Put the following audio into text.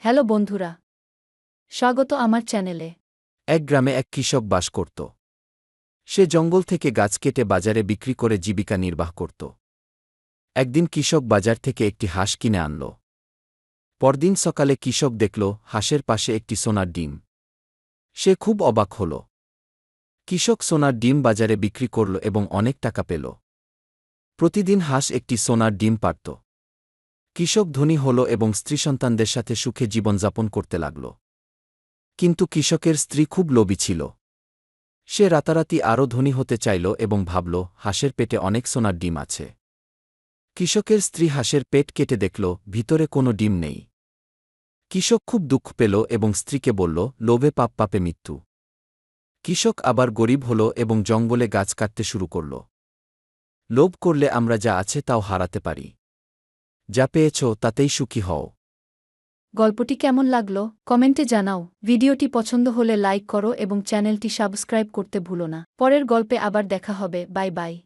Hello বন্ধুরা। স্বাগত আমার চ্যানেলে। এক গ্রামে এক কৃষক বাস করত। সে জঙ্গল থেকে গাছ কেটে বাজারে বিক্রি করে জীবিকা নির্বাহ করত। একদিন কৃষক বাজার থেকে একটি হাঁস কিনে আনল। পরদিন সকালে কৃষক দেখল হাঁসের পাশে একটি সোনার ডিম। সে খুব অবাক হল। কৃষক সোনার ডিম বাজারে বিক্রি করল এবং অনেক টাকা পেল। প্রতিদিন হাঁস একটি সোনার ডিম পারত কৃষক ধনী হল এবং স্ত্রী সন্তানদের সাথে সুখে জীবনযাপন করতে লাগল। কিন্তু কৃষকের স্ত্রী খুব লোভী ছিল। সে রাতারাতি আরও ধনী হতে চাইল এবং ভাবল, হাঁসের পেটে অনেক সোনার ডিম আছে। কৃষকের স্ত্রী হাঁসের পেট কেটে দেখল, ভিতরে কোনো ডিম নেই। কৃষক খুব দুঃখ পেল এবং স্ত্রীকে বলল, লোভে পাপ, পাপে মৃত্যু। কৃষক আবার গরিব হল এবং জঙ্গলে গাছ কাটতে শুরু করল। লোভ করলে আমরা যা আছে তাও হারাতে পারি। যা পেয়েছ তাতেই সুখী হও। গল্পটি কেমন লাগল, কমেন্টে জানাও। ভিডিওটি পছন্দ হলে লাইক করো এবং চ্যানেলটি সাবস্ক্রাইব করতে ভুলো না। পরের গল্পে আবার দেখা হবে। Bye bye.